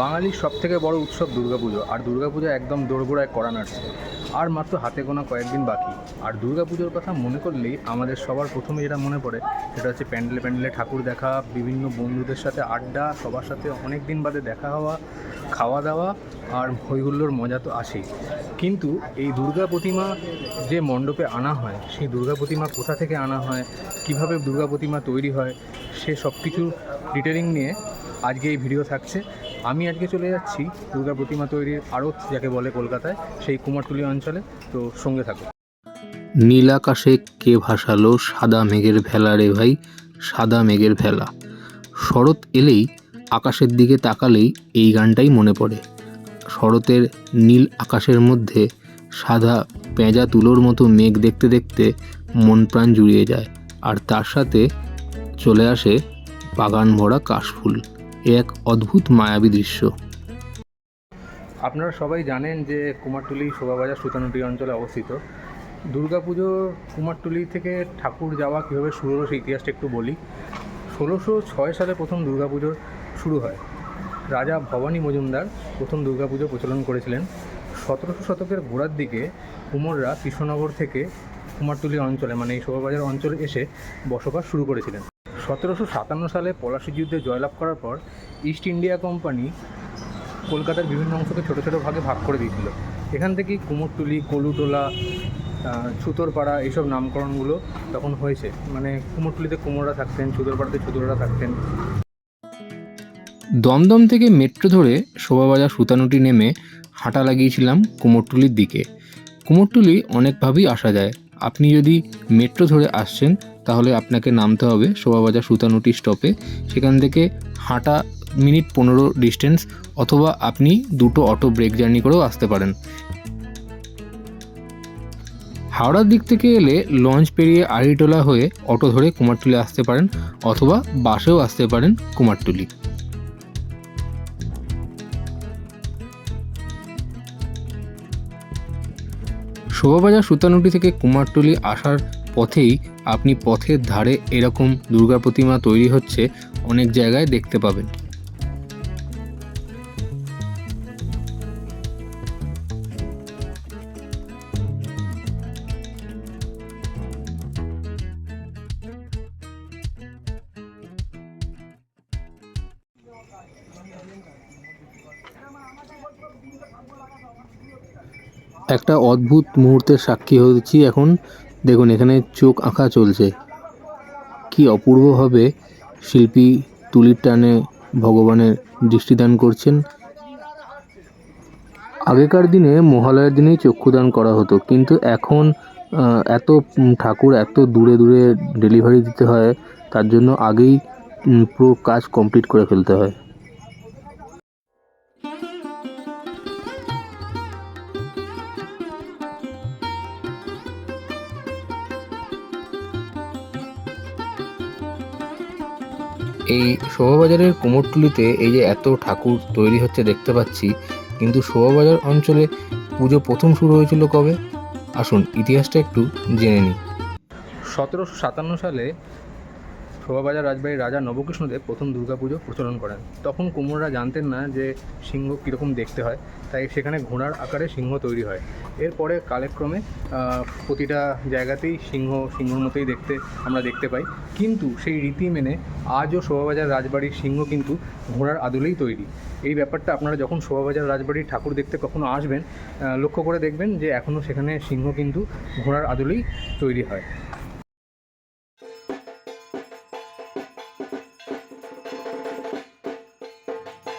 বাঙালির সব থেকে বড় উৎসব দুর্গাপুজো, আর দুর্গাপুজো একদম দোরগোড়ায় করা নাড়ছে আর মাত্র হাতে গোনা কয়েকদিন বাকি। আর দুর্গাপুজোর কথা মনে করলেই আমাদের সবার প্রথমে যেটা মনে পড়ে, সেটা হচ্ছে প্যান্ডেলে প্যান্ডেলে ঠাকুর দেখা, বিভিন্ন বন্ধুদের সাথে আড্ডা, সবার সাথে অনেক দিন বাদে দেখা হওয়া, খাওয়া দাওয়া, আর হইহুল্লোর মজা তো আছেই। কিন্তু এই দুর্গা প্রতিমা যে মণ্ডপে আনা হয়, সেই দুর্গা প্রতিমা কোথা থেকে আনা হয়, কীভাবে দুর্গা প্রতিমা তৈরি হয়, সে সব কিছু ডিটেলিং নিয়ে আজকে এই ভিডিও থাকছে। আমি আজকে চলে যাচ্ছি দুর্গা প্রতিমা তৈরির আড়ত, যাকে বলে কলকাতায়, সেই কুমারটুলি অঞ্চলে। তো সঙ্গে থাকো। নীল আকাশে কে ভাসালো সাদা মেঘের ভেলা রে ভাই, সাদা মেঘের ভেলা। শরৎ এলেই আকাশের দিকে তাকালেই এই গানটাই মনে পড়ে। শরতের নীল আকাশের মধ্যে সাদা পেঁজা তুলোর মতো মেঘ দেখতে দেখতে মন প্রাণ জুড়িয়ে যায়, আর তার সাথে চলে আসে বাগান ভরা কাশফুল। এ এক অদ্ভুত মায়াবী দৃশ্য। আপনারা সবাই জানেন যে কুমারটুলি শোভাবাজার সুতানুটি অঞ্চলে অবস্থিত। দুর্গাপুজো কুমারটুলি থেকে ঠাকুর যাওয়া কীভাবে শুরু হলো সেই ইতিহাসটা একটু বলি। ষোলোশো ছয় সালে প্রথম দুর্গাপুজো শুরু হয়। রাজা ভবানী মজুমদার প্রথম দুর্গাপুজো প্রচলন করেছিলেন। সতেরোশো শতকের গোড়ার দিকে কুমোররা কৃষ্ণনগর থেকে কুমারটুলি অঞ্চলে মানে এই শোভাবাজার অঞ্চলে এসে বসবাস শুরু করেছিলেন। সতেরোশো সাতান্ন সালে পলাশি যুদ্ধে জয়লাভ করার পর ইস্ট ইন্ডিয়া কোম্পানি কলকাতার বিভিন্ন অংশকে ছোটো ছোটো ভাগে ভাগ করে দিয়েছিল। এখান থেকেই কুমোরটুলি কলুটোলা ছুতোরপাড়া এইসব নামকরণগুলো তখন হয়েছে। মানে কুমোরটুলিতে কুমোররা থাকতেন, ছুতোরপাড়াতে ছুতোররা থাকতেন। দমদম থেকে মেট্রো ধরে শোভাবাজার সুতানুটি নেমে হাঁটা লাগিয়েছিলাম কুমোরটুলির দিকে। কুমোরটুলি অনেকভাবেই আসা যায়। আপনি যদি মেট্রো ধরে আসছেন, তাহলে আপনাকে নামতে হবে শোভাবাজার সুতানুটি স্টপে সেখান থেকে হাঁটা মিনিট পনেরো ডিস্টেন্স অথবা আপনি দুটো অটো ব্রেক জার্নি করেও আসতে পারেন। হাওড়ার দিক থেকে এলে লঞ্চ পেরিয়ে আড়িটোলা হয়ে অটো ধরে কুমারটুলি আসতে পারেন অথবা বাসেও আসতে পারেন কুমারটুলি। শোভাবাজার সুতানুটি থেকে কুমারটুলি আসার পথেই আপনি পথের ধারে এরকম দুর্গা প্রতিমা তৈরি হচ্ছে অনেক জায়গায় দেখতে পাবেন। একটা অদ্ভুত মুহূর্তের সাক্ষী হয়েছি এখন। দেখুন, এখানে চোখ আঁকা চলছে। কি অপূর্বভাবে শিল্পী তুলির টানে ভগবানের দৃষ্টিদান করছেন। আগেকার দিনে, মহালয়ার দিনেই চক্ষুদান করা হতো, কিন্তু এখন এত ঠাকুর এত দূরে দূরে ডেলিভারি দিতে হয়, তার জন্য আগেই পুরো কাজ কমপ্লিট করে ফেলতে হয়। এই শোভাবাজারের কুমোরটুলিতে এই যে এত ঠাকুর তৈরি হচ্ছে দেখতে পাচ্ছি, কিন্তু শোভাবাজার অঞ্চলে পুজো প্রথম শুরু হয়েছিল কবে? আসুন ইতিহাসটা একটু জেনে নিই। সতেরোশো সাতান্ন সালে শোভাবাজার রাজবাড়ির রাজা নবকৃষ্ণদেব প্রথম দুর্গাপুজো প্রচলন করেন। তখন কুমোররা জানতেন না যে সিংহ কীরকম দেখতে হয়, তাই সেখানে ঘোড়ার আকারে সিংহ তৈরি হয়। এরপরে কালেক্রমে প্রতিটা জায়গাতেই সিংহ, সিংহর মতোই দেখতে আমরা দেখতে পাই। কিন্তু সেই রীতি মেনে আজও শোভাবাজার রাজবাড়ির সিংহ কিন্তু ঘোড়ার আদলেই তৈরি। এই ব্যাপারটা আপনারা যখন শোভাবাজার রাজবাড়ির ঠাকুর দেখতে কখনো আসবেন লক্ষ্য করে দেখবেন যে এখনও সেখানে সিংহ কিন্তু ঘোড়ার আদলেই তৈরি হয়।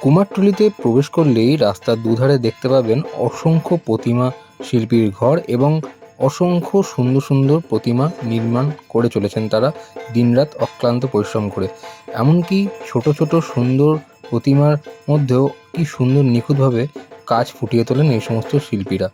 কুমারটুলিতে প্রবেশ করলেই রাস্তার দুধারে দেখতে পাবেন অসংখ্য প্রতিমা, শিল্পীর ঘর এবং অসংখ্য সুন্দর সুন্দর প্রতিমা নির্মাণ করে চলেছেন তারা দিনরাত অক্লান্ত পরিশ্রম করে। এমনকি ছোট ছোট সুন্দর প্রতিমার মধ্যেও কি সুন্দর নিখুঁতভাবে কাজ ফুটিয়ে তোলেন এই সমস্ত শিল্পীরা।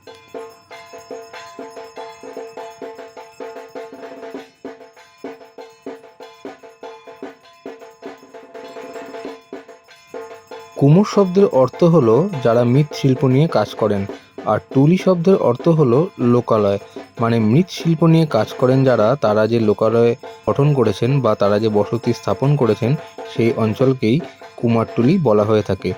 কুমোর শব্দের অর্থ হলো যারা মৃৎশিল্প নিয়ে কাজ করেন, আর টুলি শব্দের অর্থ হলো লোকালয়। মানে মৃৎশিল্প নিয়ে কাজ করেন যারা, তারা যে লোকালয় গঠন করেছেন বা তারা যে বসতি স্থাপন করেছেন, সেই অঞ্চলকেই কুমারটুলি বলা হয়ে থাকে।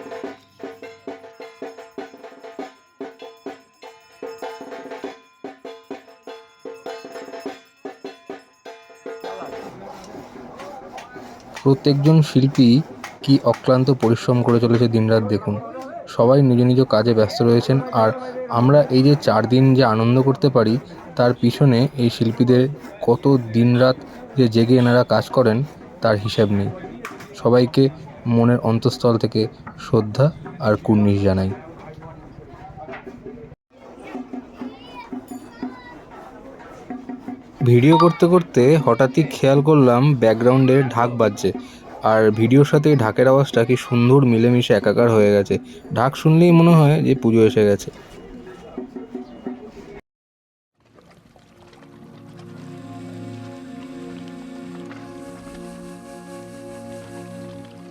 প্রত্যেকজন শিল্পী কি অক্লান্ত পরিশ্রম করে চলেছে দিনরাত দেখুন। সবাই নিজ নিজ কাজে ব্যস্ত রয়েছেন আর আমরা এই যে চার দিন যে আনন্দ করতে পারি, তার পিছনে এই শিল্পীদের কত দিনরাত যে জেগে এনারা কাজ করেন, তার হিসাব নেই। সবাইকে মনের অন্তঃস্থল থেকে শ্রদ্ধা আর কুর্নিশ জানাই। ভিডিও করতে করতে হঠাৎই খেয়াল করলাম ব্যাকগ্রাউন্ডে ঢাক বাজছে। আর ভিডিওর সাথে ঢাকের আওয়াজটা কি সুন্দর মিলেমিশে একাকার হয়ে গেছে। ঢাক শুনলেই মনে হয় যে পুজো এসে গেছে।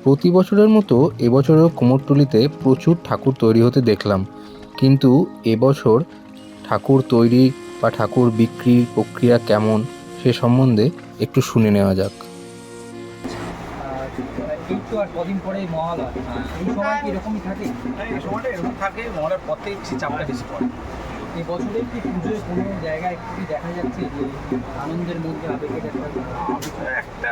প্রতি বছরের মতো এবছরও কুমোরটুলিতে প্রচুর ঠাকুর তৈরি হতে দেখলাম। কিন্তু এবছর ঠাকুর তৈরি বা ঠাকুর বিক্রির প্রক্রিয়া কেমন সে সম্বন্ধে একটু শুনে নেওয়া যাক। এই তো আর কদিন পরে মহালয়। এই সময় কি এরকমই থাকে? এই সময়টা এরকম থাকে মহলের পর থেকে চাপটা বেশি পড়ে। এই বছরে কি পুজোয় কোনো জায়গায় কি দেখা যাচ্ছে যে আনন্দের মধ্যে আবেগের একটা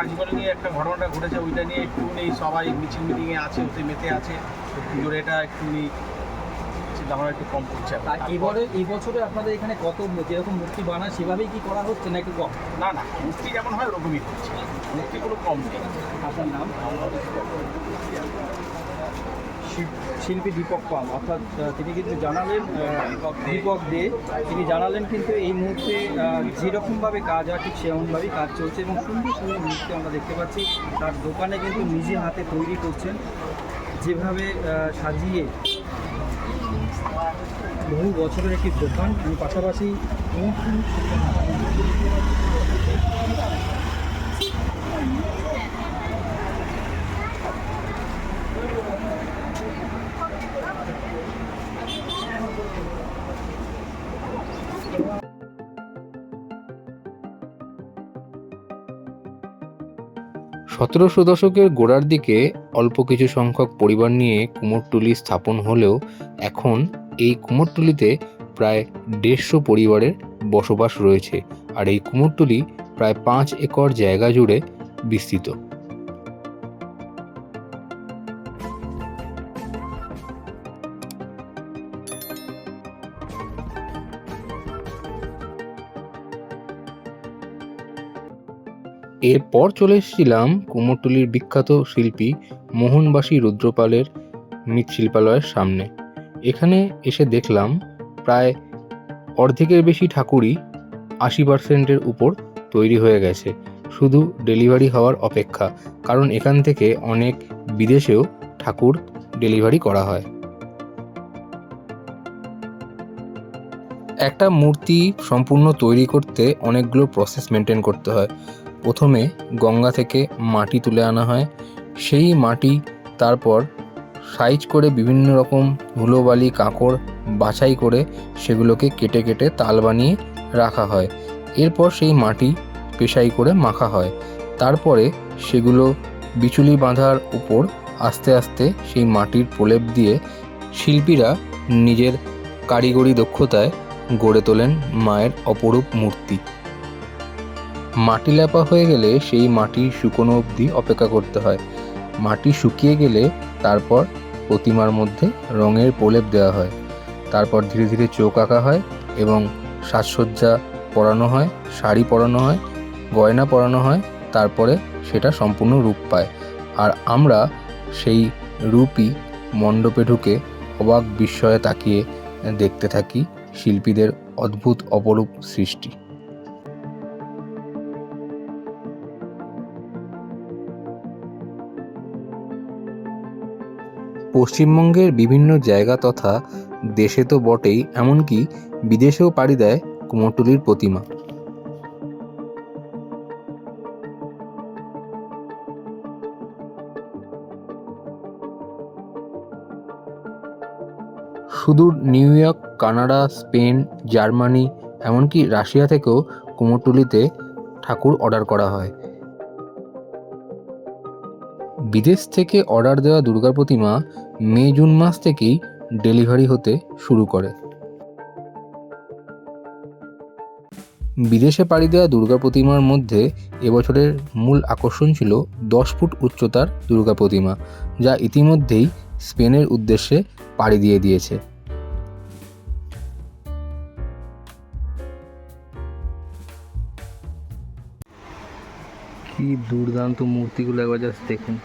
আজীবনে নিয়ে একটা ঘটনাটা ঘটেছে ওইটা নিয়ে একটু নেই সবাই মিছিল মিটিংয়ে আছে ওতে মেতে আছে। পুজোর এটা একটু চিন্তা একটু কম করছে। আর এবারে এই বছরে আপনাদের এখানে কত যেরকম মূর্তি বানায় সেভাবেই কি করা হচ্ছে নাকি কম? না না মূর্তি যেমন হয় ওরকমই করছে মূর্তি কোনো কম নেই। আপনার নাম? শিল- শিল্পী দীপক পাল অর্থাৎ তিনি কিন্তু জানালেন দীপক দে। তিনি জানালেন কিন্তু এই মুহূর্তে যেরকমভাবে কাজ হয় ঠিক সেরকমভাবেই কাজ চলছে এবং সুন্দর সুন্দর মূর্তি আমরা দেখতে পাচ্ছি। তার দোকানে কিন্তু নিজে হাতে তৈরি করছেন। যেভাবে সাজিয়ে বহু বছরের একটি দোকান এবং পাশাপাশি সতেরোশো দশকের গোড়ার দিকে অল্প কিছু সংখ্যক পরিবার নিয়ে কুমোরটুলি স্থাপন হলেও এখন এই কুমোরটুলিতে প্রায় দেড়শো পরিবারের বসবাস রয়েছে আর এই কুমোরটুলি প্রায় পাঁচ একর জায়গা জুড়ে বিস্তৃত। এরপর চলে এসেছিলাম কুমোরটুলির বিখ্যাত শিল্পী মোহনবাসী রুদ্রপালের মৃৎশিল্পালয়ের সামনে। এখানে এসে দেখলাম প্রায় অর্ধেকের বেশি ঠাকুরই আশি পার্সেন্টের উপর তৈরি হয়ে গেছে। শুধু ডেলিভারি হওয়ার অপেক্ষা, কারণ এখান থেকে অনেক বিদেশেও ঠাকুর ডেলিভারি করা হয়। একটা মূর্তি সম্পূর্ণ তৈরি করতে অনেকগুলো প্রসেস মেনটেন করতে হয়। প্রথমে গঙ্গা থেকে মাটি তুলে আনা হয়। সেই মাটি, তারপর সাইজ করে বিভিন্ন রকম ধুলোবালি কাঁকড় বাছাই করে সেগুলোকে কেটে কেটে তাল বানিয়ে রাখা হয়। এরপর সেই মাটি পেশাই করে মাখা হয়। তারপরে সেগুলো বিচুলি বাঁধার উপর আস্তে আস্তে সেই মাটির প্রলেপ দিয়ে শিল্পীরা নিজের কারিগরি দক্ষতায় গড়ে তোলেন মায়ের অপরূপ মূর্তি। মাটি লেপা হয়ে গেলে সেই মাটি শুকনো অবধি অপেক্ষা করতে হয়। মাটি শুকিয়ে গেলে তারপর প্রতিমার মধ্যে রঙের প্রলেপ দেওয়া হয়। তারপর ধীরে ধীরে চোখ আঁকা হয় এবং সাজসজ্জা পরানো হয়, শাড়ি পরানো হয়, গয়না পরানো হয়, তারপরে সেটা সম্পূর্ণ রূপ পায়। আর আমরা সেই রূপই মণ্ডপে ঢুকে অবাক বিস্ময়ে তাকিয়ে দেখতে থাকি শিল্পীদের অদ্ভুত অপরূপ সৃষ্টি। পশ্চিমবঙ্গের বিভিন্ন জায়গা তথা দেশে তো বটেই, এমনকি বিদেশেও পাড়ি দেয় কুমোরটুলির প্রতিমা। সুদূর New York, Canada, Spain, Germany, এমনকি রাশিয়া থেকেও কুমোরটুলিতে ঠাকুর অর্ডার করা হয়। বিদেশ থেকে অর্ডার দেওয়া দুর্গা প্রতিমা মে, জুন মাস থেকেই ডেলিভারি হতে শুরু করে। বিদেশে পাড়ি দেওয়া দুর্গা প্রতিমার মধ্যে এবছরের মূল আকর্ষণ ছিল দশ ফুট উচ্চতার দুর্গা প্রতিমা, যা ইতিমধ্যেই স্পেনের উদ্দেশ্যে পাড়ি দিয়ে দিয়েছে। কি দুর্দান্ত মূর্তিগুলো একবার জাস্ট দেখুন।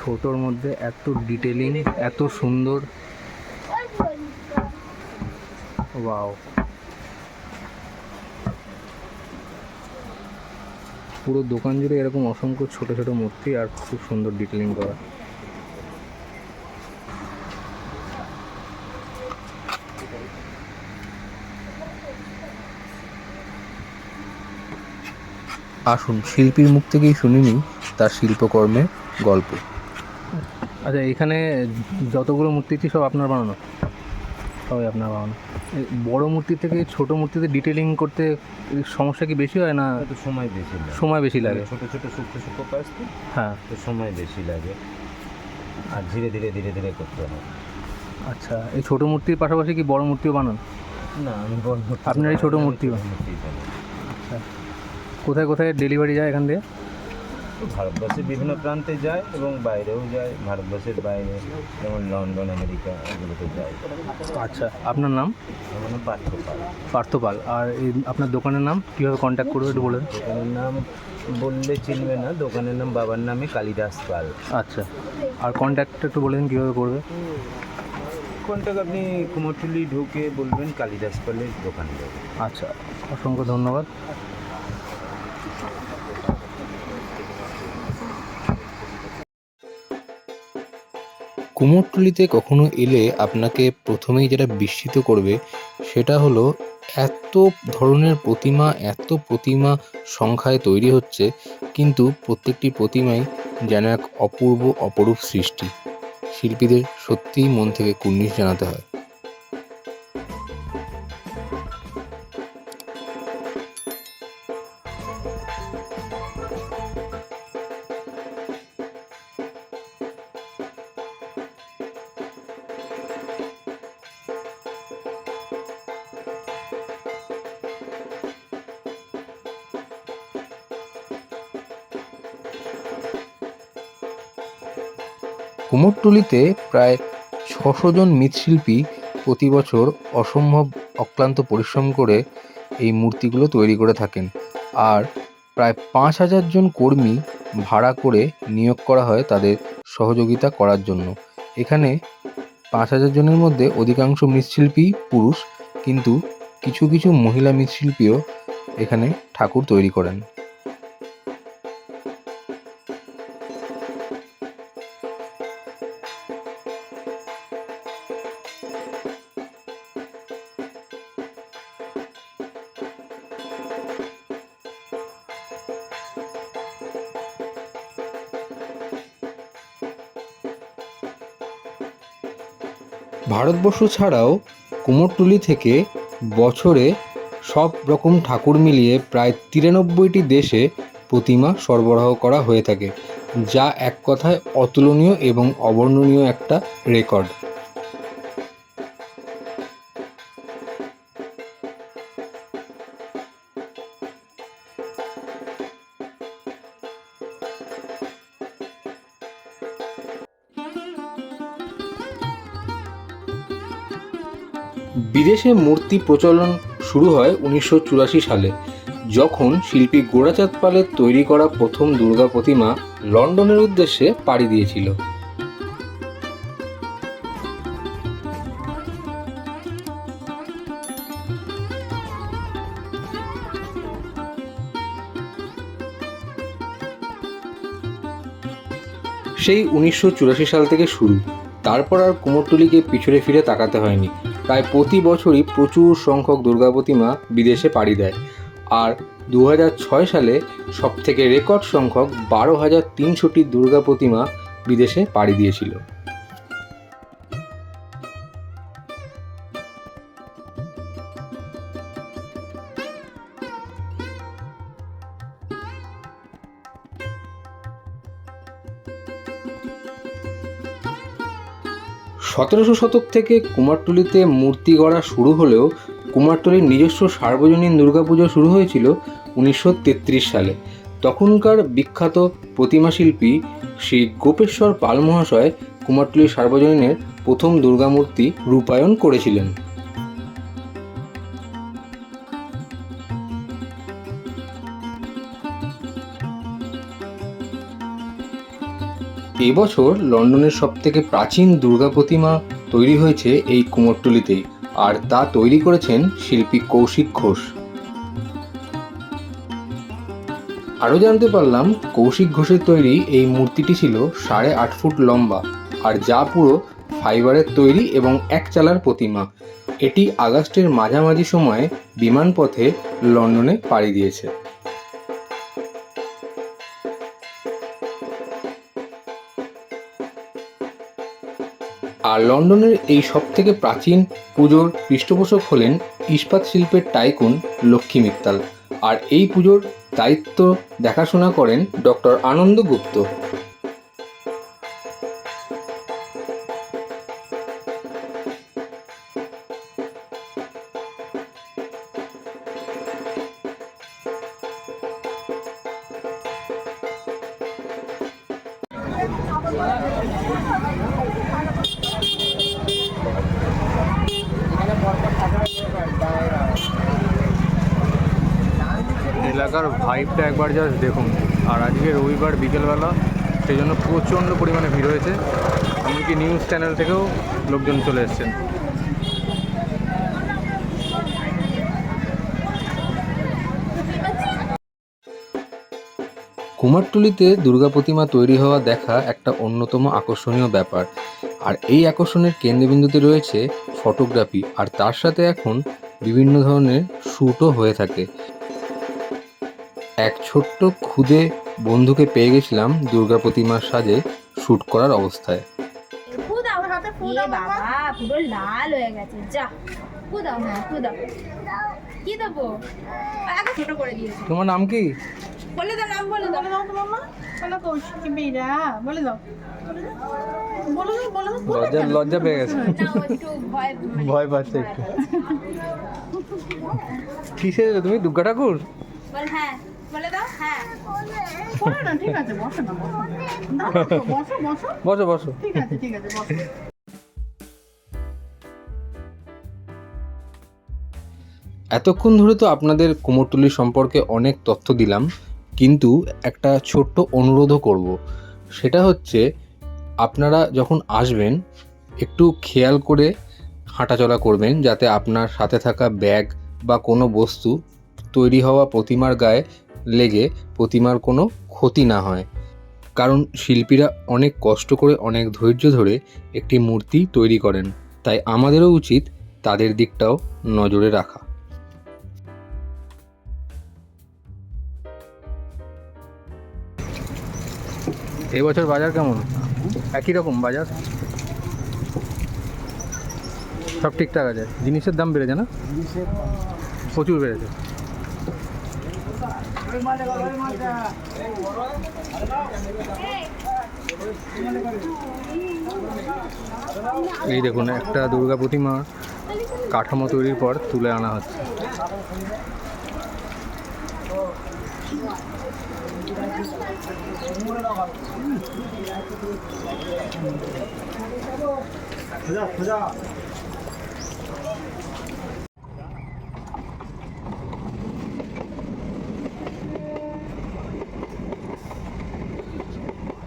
ছোটোর মধ্যে এত ডিটেলিং এত সুন্দর। ওয়াও পুরো দোকান জুড়ে এরকম অসংখ্য ছোট ছোট মূর্তি আর খুব সুন্দর ডিটেলিং করা। আসুন, শিল্পীর মুখ থেকেই শুনিনি তার শিল্পকর্মের গল্প। আচ্ছা এখানে যতগুলো মূর্তি আছে সব আপনার বানানো? সবাই আপনার বানানো। এই বড় মূর্তি থেকে ছোট মূর্তিতে ডিটেলিং করতে সমস্যা কি বেশি হয় না সময় বেশি সময় বেশি লাগে? ছোট ছোট সূক্ষ্ম সূক্ষ্ম কাজ হ্যাঁ। তো সময় বেশি লাগে। আর ধীরে ধীরে ধীরে ধীরে করতে হয় আচ্ছা এই ছোট মূর্তির পাশাপাশি কি বড় মূর্তিও বানান? না আমি বড় আপনার এই ছোট মূর্তি? মূর্তি কোথায় কোথায় ডেলিভারি যায় এখান দিয়ে? ভারতবর্ষের বিভিন্ন প্রান্তে যায় এবং বাইরেও যায় ভারতবর্ষের বাইরে যেমন লন্ডন আমেরিকা এগুলোতে যায়। আচ্ছা আপনার নাম? আমার নাম পার্থ পাল পার্থ পাল আর এই আপনার দোকানের নাম? কীভাবে কন্ট্যাক্ট করবে একটু বলে দিন। দোকানের নাম বললে চিনবে না দোকানের নাম বাবার নামে কালিদাস পাল। আচ্ছা আর কন্ট্যাক্ট একটু বলে দিন কীভাবে করবে? কোনটাকে আপনি কুমোরটুলি ঢুকে বলবেন কালিদাস পালের দোকানে আচ্ছা অসংখ্য ধন্যবাদ। কুমোরটুলিতে কখনো এলে আপনাকে প্রথমেই যেটা বিস্মিত করবে, সেটা হলো এত ধরনের প্রতিমা, এত প্রতিমা সংখ্যায় তৈরি হচ্ছে, কিন্তু প্রত্যেকটি প্রতিমাই যেন এক অপূর্ব, অপরূপ সৃষ্টি। শিল্পীদের সত্যিই মন থেকে কুর্নিশ জানাতে হয়। কুমোরটুলিতে প্রায় ছশো জন মৃৎশিল্পী প্রতি বছর অসম্ভব অক্লান্ত পরিশ্রম করে এই মূর্তিগুলো তৈরি করে থাকেন। আর প্রায় পাঁচ হাজার জন কর্মী ভাড়া করে নিয়োগ করা হয় তাদের সহযোগিতা করার জন্য। এখানে পাঁচ হাজার জনের মধ্যে অধিকাংশ মৃৎশিল্পী পুরুষ, কিন্তু কিছু কিছু মহিলা মৃৎশিল্পীও এখানে ঠাকুর তৈরি করেন। ভারতবর্ষ ছাড়াও কুমোরটুলি থেকে বছরে সব রকম ঠাকুর মিলিয়ে প্রায় তিরানব্বইটি দেশে প্রতিমা সরবরাহ করা হয়ে থাকে, যা এক কথায় অতুলনীয় এবং অবর্ণনীয় একটা রেকর্ড। বিদেশে মূর্তি প্রচলন শুরু হয় উনিশশো চুরাশি সালে, যখন শিল্পী গোরাচাঁদ পালের তৈরি করা প্রথম দুর্গা প্রতিমা লন্ডনের উদ্দেশ্যে পাড়ি দিয়েছিল। সেই উনিশশো চুরাশি সাল থেকে শুরু, তারপর আর কুমোরটুলিকে পিছনে ফিরে তাকাতে হয়নি। প্রায় প্রতি বছরই প্রচুর সংখ্যক দুর্গা প্রতিমা বিদেশে পাড়ি দেয়। আর দু সালে সবথেকে রেকর্ড সংখ্যক বারো হাজার তিনশোটি দুর্গা প্রতিমা বিদেশে পাড়ি দিয়েছিল। সতেরোশো শতক থেকে কুমারটুলিতে মূর্তি গড়া শুরু হলেও কুমারটুলির নিজস্ব সার্বজনীন দুর্গাপুজো শুরু হয়েছিল উনিশশো তেত্রিশ সালে। তখনকার বিখ্যাত প্রতিমা শিল্পী শ্রী গোপেশ্বর পাল মহাশয় কুমারটুলি সার্বজনীনের প্রথম দুর্গামূর্তি রূপায়ণ করেছিলেন। এবছর লন্ডনের সবথেকে প্রাচীন দুর্গা প্রতিমা তৈরি হয়েছে এই কুমোরটুলিতেই আর তা তৈরি করেছেন শিল্পী কৌশিক ঘোষ। আরও জানতে পারলাম, কৌশিক ঘোষের তৈরি এই মূর্তিটি ছিল সাড়ে আট ফুট লম্বা, আর যা পুরো ফাইবারের তৈরি এবং এক চালার প্রতিমা। এটি আগস্টের মাঝামাঝি সময়ে বিমানপথে লন্ডনে পাড়ি দিয়েছে। আর লন্ডনের এই সব থেকে প্রাচীন পুজোর পৃষ্ঠপোষক হলেন ইস্পাত শিল্পের টাইকুন লক্ষ্মী মিত্তাল। আর এই পুজোর দায়িত্ব দেখাশোনা করেন ডক্টর আনন্দ গুপ্ত। ভাইবটা একবার জাস্ট দেখুন। আর আজকে রবিবার বিকেলবেলা, সেই জন্য প্রচণ্ড পরিমাণে ভিড় হয়েছে। এমনকি নিউজ চ্যানেল থেকেও লোকজন চলে এসেছেন। কুমারটুলিতে দুর্গা প্রতিমা তৈরি হওয়া দেখা একটা অন্যতম আকর্ষণীয় ব্যাপার। আর এই আকর্ষণের কেন্দ্রবিন্দুতে রয়েছে ফটোগ্রাফি। আর তার সাথে এখন বিভিন্ন ধরনের শ্যুটও হয়ে থাকে। এক ছোট্ট খুদে বন্ধুকে পেয়ে গেছিলাম দুর্গা প্রতিমার সাজে শ্যুট করার অবস্থায়। ফু দাও আমার হাতে ফু দাও বাবা। পুরো লাল হয়ে গেছে। যা ফু হ্যাঁ ফু কি দেবো? আগে ছোট করে দিয়েছি। তোমার নাম কি? বলে দাও নাম বলে দাও। বলে দাও তো মামা। কৌশিক বীরা বলে দাও। বলে বলে দাও লজ্জা লজ্জা পেয়ে গেছে। না ভয় ভয় পাচ্ছে। একটু। কিসে তুমি দুর্গা ঠাকুর? হ্যাঁ বলে দাও হ্যাঁ বলো না ঠিক আছে বসো। ঠিক আছে ঠিক আছে বসো। এতক্ষণ ধরে তো আপনাদের কুমোরটুলি সম্পর্কে অনেক তথ্য দিলাম কিন্তু একটা ছোট্ট অনুরোধও করব। সেটা হচ্ছে আপনারা যখন আসবেন একটু খেয়াল করে হাঁটাচলা করবেন যাতে আপনার সাথে থাকা ব্যাগ বা কোনো বস্তু তৈরি হওয়া প্রতিমার গায়ে লেগে প্রতিমার কোনো ক্ষতি না হয়। কারণ শিল্পীরা অনেক কষ্ট করে অনেক ধৈর্য ধরে একটি মূর্তি তৈরি করেন। তাই আমাদেরও উচিত তাদের দিকটাও নজরে রাখা। এবছর বাজার কেমন? একই রকম বাজার? সব ঠিকঠাক আছে। জিনিসের দাম বেড়েছে না? প্রচুর বেড়েছে। এই দেখুন একটা দুর্গা প্রতিমা কাঠামো তৈরির পর তুলে আনা হচ্ছে।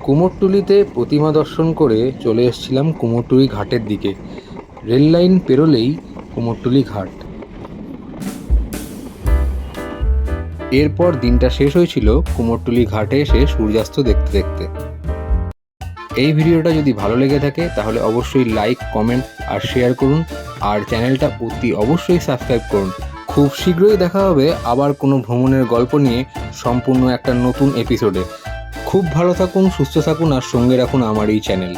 কুমোরটুলিতে প্রতিমা দর্শন করে চলে এসেছিলাম কুমোরটুলি ঘাটের দিকে। রেল লাইন পেরোলেই কুমোরটুলি ঘাট। এরপর দিনটা শেষ হয়েছিল কুমোরটুলি ঘাটে এসে সূর্যাস্ত দেখতে দেখতে। এই ভিডিওটা যদি ভালো লেগে থাকে, তাহলে অবশ্যই লাইক, কমেন্ট আর শেয়ার করুন। আর চ্যানেলটা অতি অবশ্যই সাবস্ক্রাইব করুন। খুব শীঘ্রই দেখা হবে আবার কোনো ভ্রমণের গল্প নিয়ে সম্পূর্ণ একটা নতুন এপিসোডে খুব ভালো থাকুন সুস্থ থাকুন আর সঙ্গে রাখুন আমার এই চ্যানেল।